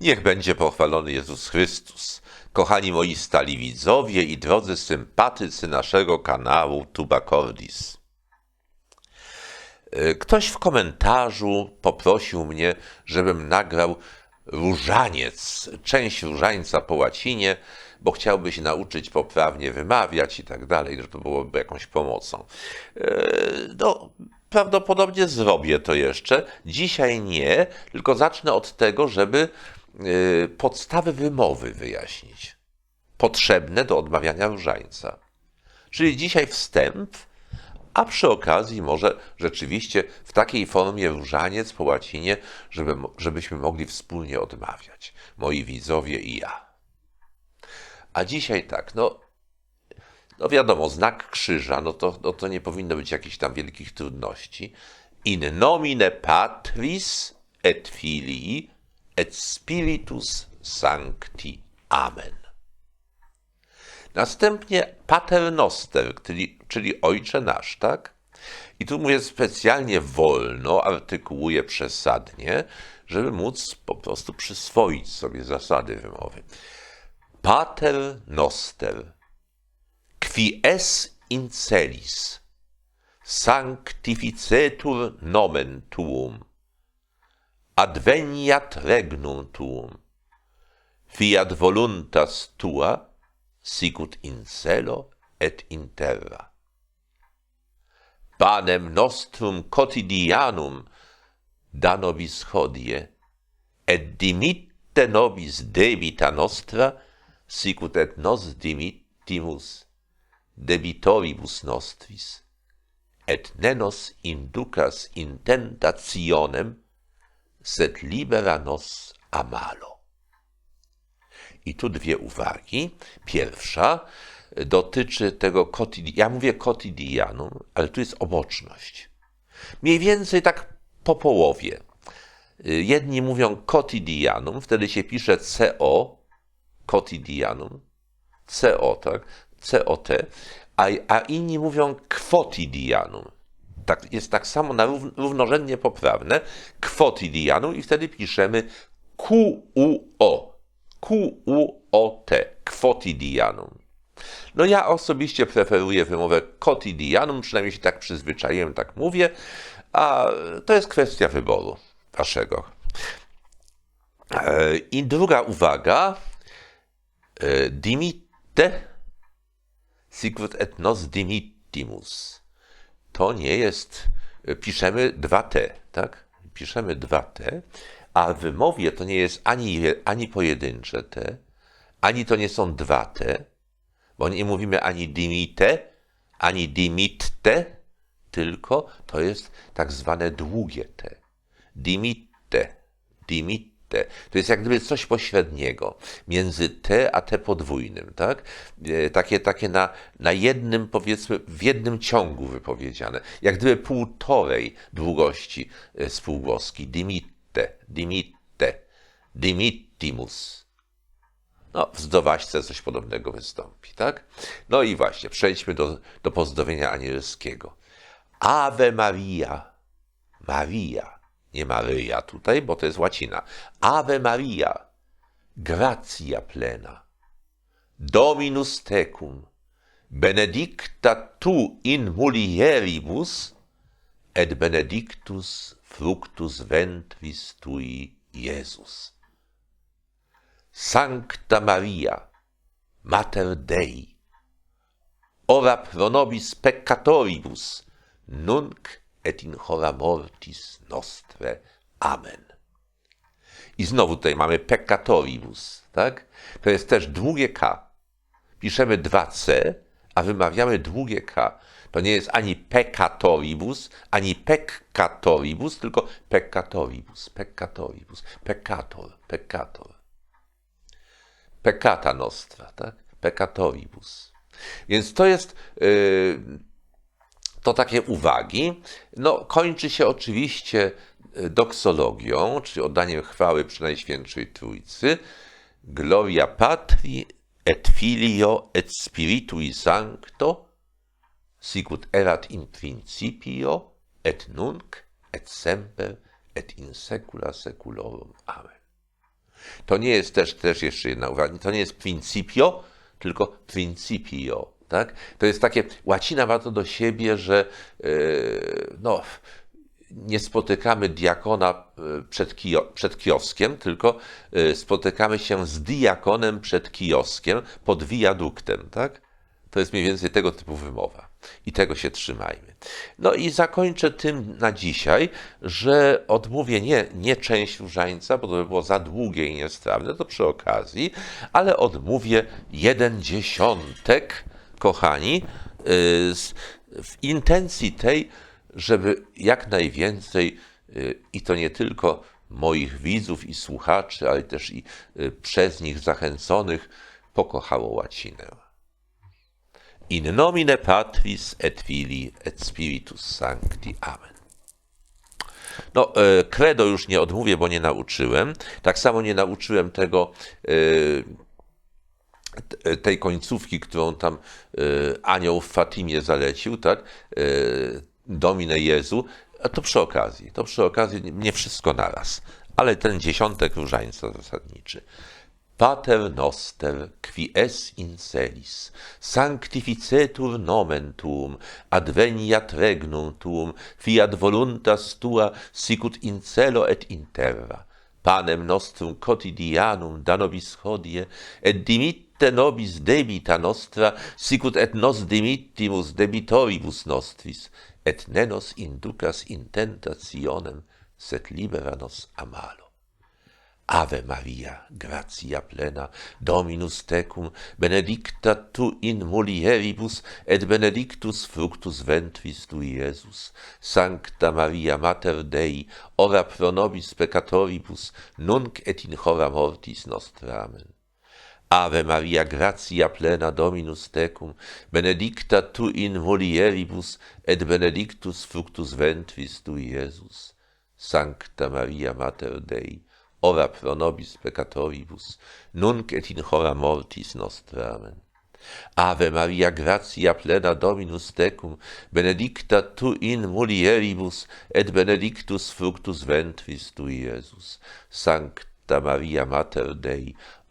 Niech będzie pochwalony Jezus Chrystus. Kochani moi stali widzowie i drodzy sympatycy naszego kanału Tubacordis. E, Ktoś w komentarzu poprosił mnie, żebym nagrał różaniec, część różańca po łacinie, bo chciałby się nauczyć poprawnie wymawiać i tak dalej, że to byłoby jakąś pomocą. E, No, prawdopodobnie zrobię to jeszcze. Dzisiaj nie, tylko zacznę od tego, żeby podstawy wymowy wyjaśnić. Potrzebne do odmawiania różańca. Czyli dzisiaj wstęp, a przy okazji może rzeczywiście w takiej formie różaniec po łacinie, żeby, żebyśmy mogli wspólnie odmawiać, moi widzowie i ja. A dzisiaj tak, no, no wiadomo, znak krzyża, no to, no to nie powinno być jakichś tam wielkich trudności. In nomine Patris et Filii et Spiritus Sancti. Amen. Następnie paternoster, czyli, ojcze nasz, tak? I tu mówię specjalnie wolno, artykułuję przesadnie, żeby móc po prostu przyswoić sobie zasady wymowy. Pater noster, qui es in celis, sanctificetur nomen tuum, adveniat regnum tuum. Fiat voluntas tua, sicut in celo et in terra. Panem nostrum quotidianum da nobis hodie, et dimitte nobis debita nostra, sicut et nos dimittimus debitoribus nostris, et ne nos inducas in tentationem, sed libera nos a malo. I tu dwie uwagi. Pierwsza dotyczy tego kotidianum. Ja mówię kotidianum, ale tu jest oboczność. Mniej więcej tak po połowie. Jedni mówią kotidianum, wtedy się pisze CO, kotidianum, CO, tak, COT, a, a inni mówią quotidianum. Tak, jest tak samo na rów, równorzędnie poprawne, quotidianum i wtedy piszemy QUO. Q-U-O-T, quotidianum. No ja osobiście preferuję wymowę quotidianum, przynajmniej się tak przyzwyczaiłem, tak mówię, a to jest kwestia wyboru waszego. E, I druga uwaga, e, dimitte sicut et nos dimittimus. To nie jest, piszemy 2T, tak? Piszemy 2T, a w wymowie to nie jest ani, ani pojedyncze te, ani to nie są dwa te, bo nie mówimy ani dimite, ani dimitte, tylko to jest tak zwane długie te. Dimitte, dimitte. To jest jak gdyby coś pośredniego między te a te podwójnym, tak? Takie, takie na, na jednym, powiedzmy, w jednym ciągu wypowiedziane. Jak gdyby półtorej długości spółgłoski. Dimitte dimitte, dimittimus. No, w zdowaśce coś podobnego wystąpi, tak? No i właśnie, przejdźmy do, do pozdrowienia anielskiego. Ave Maria, Maria, nie Maryja tutaj, bo to jest łacina. Ave Maria, gratia plena, Dominus tecum, benedicta tu in mulieribus, et benedictus fructus ventris tui, Iesus. Sancta Maria, Mater Dei, ora pro nobis peccatoribus, nunc et in hora mortis nostre. Amen. I znowu tutaj mamy peccatoribus, tak? To jest też długie K. Piszemy 2C, a wymawiamy długie K. To nie jest ani peccatoribus, ani peccatoribus, tylko peccatoribus, peccatoribus, peccator, peccator. Peccata nostra, tak? Peccatoribus. Więc to jest, yy, to takie uwagi. No, kończy się oczywiście doksologią, czyli oddaniem chwały przy Najświętszej Trójcy. Gloria Patri et Filio et Spiritui Sancto, sicut erat in principio, et nunc, et semper, et in saecula saeculorum. Amen. To nie jest też, też jeszcze jedna uwaga, to nie jest principio, tylko principio, tak? To jest takie, łacina ma to do siebie, że yy, no, nie spotykamy diakona y, przed, kio, przed kioskiem, tylko y, spotykamy się z diakonem przed kioskiem pod wiaduktem, tak? To jest mniej więcej tego typu wymowa. I tego się trzymajmy. No i zakończę tym na dzisiaj, że odmówię nie, nie część różańca, bo to by było za długie i niestrawne, to przy okazji, ale odmówię jeden dziesiątek, kochani, y, w intencji tej, żeby jak najwięcej, y, i to nie tylko moich widzów i słuchaczy, ale też i y, przez nich zachęconych, pokochało łacinę. In nomine Patris et Filii et Spiritus Sancti. Amen. No, e, credo już nie odmówię, bo nie nauczyłem. Tak samo nie nauczyłem tego, e, tej końcówki, którą tam e, anioł w Fatimie zalecił, tak? E, Domine Jezu. A to przy okazji, to przy okazji, nie- wszystko naraz, ale ten dziesiątek różańca zasadniczy. Pater noster, qui es in celis, sanctificetur nomen tuum, adveniat regnum tuum, fiat voluntas tua, sicut in celo et in terra. Panem nostrum quotidianum da nobis hodie, et iste nobis debita nostra, sicut et nos dimittimus debitoribus nostris, et ne nos inducas in tentationem, sed libera nos a malo. Ave Maria, gratia plena, Dominus tecum, benedicta tu in mulieribus, et benedictus fructus ventris tui, Iesus. Sancta Maria, Mater Dei, ora pro nobis peccatoribus, nunc et in hora mortis nostra. Amen. Ave Maria, gratia plena Dominus tecum, benedicta tu in mulieribus, et benedictus fructus ventris tu, Iesus. Sancta Maria, Mater Dei, ora pro nobis peccatoribus, nunc et in hora mortis nostra. Amen. Ave Maria, gratia plena Dominus tecum, benedicta tu in mulieribus, et benedictus fructus ventris tu, Iesus. Sancta Maria, Mater Dei,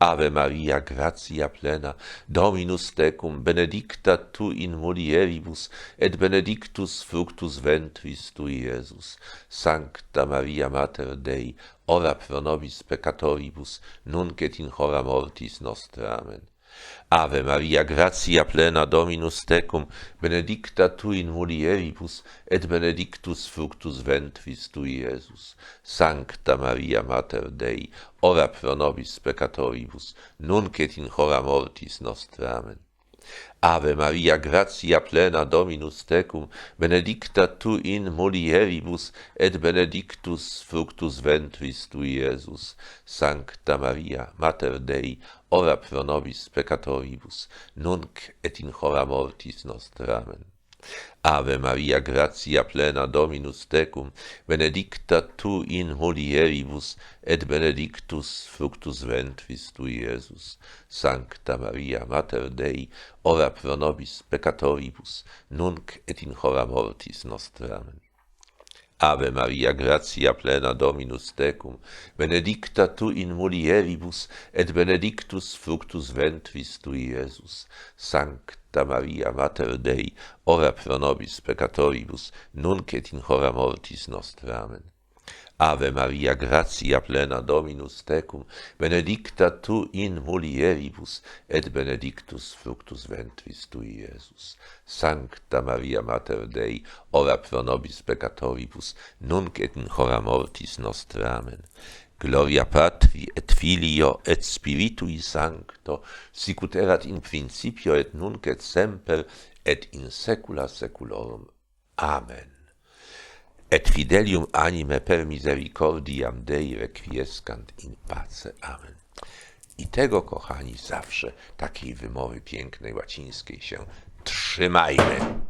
Ave Maria, gratia plena, Dominus tecum, benedicta tu in mulieribus, et benedictus fructus ventris tui, Iesus. Sancta Maria Mater Dei, ora pro nobis peccatoribus, nunc et in hora mortis nostra. Amen. Ave Maria, gratia plena Dominus tecum, benedicta tu in mulieribus, et benedictus fructus ventris tui, Iesus. Sancta Maria, Mater Dei, ora pro nobis peccatoribus, nunc et in hora mortis nostra. Amen. Ave Maria, gratia plena Dominus tecum, benedicta tu in mulieribus, et benedictus fructus ventris tui, Iesus. Sancta Maria, Mater Dei, ora pro nobis peccatoribus, nunc et in hora mortis nostra. Amen. Ave Maria, gratia plena Dominus tecum, benedicta tu in mulieribus, et benedictus fructus ventris tu, Iesus. Sancta Maria, Mater Dei, ora pro nobis peccatoribus, nunc et in hora mortis nostra. Amen. Ave Maria, gratia plena Dominus tecum, benedicta tu in mulieribus, et benedictus fructus ventris tui, Iesus. Sancta Maria, Mater Dei, ora pro nobis peccatoribus, nunc et in hora mortis nostra. Amen. Ave Maria, gratia plena Dominus tecum, benedicta tu in mulieribus, et benedictus fructus ventris tui, Iesus. Sancta Maria Mater Dei, ora pro nobis peccatoribus, nunc et in hora mortis nostra. Amen. Gloria Patri et Filio et Spiritui Sancto, sic ut erat in principio et nunc et semper et in saecula saeculorum. Amen. Et fidelium anime per misericordiam Dei requiescant in pace. Amen. I tego, kochani, zawsze takiej wymowy pięknej łacińskiej się trzymajmy.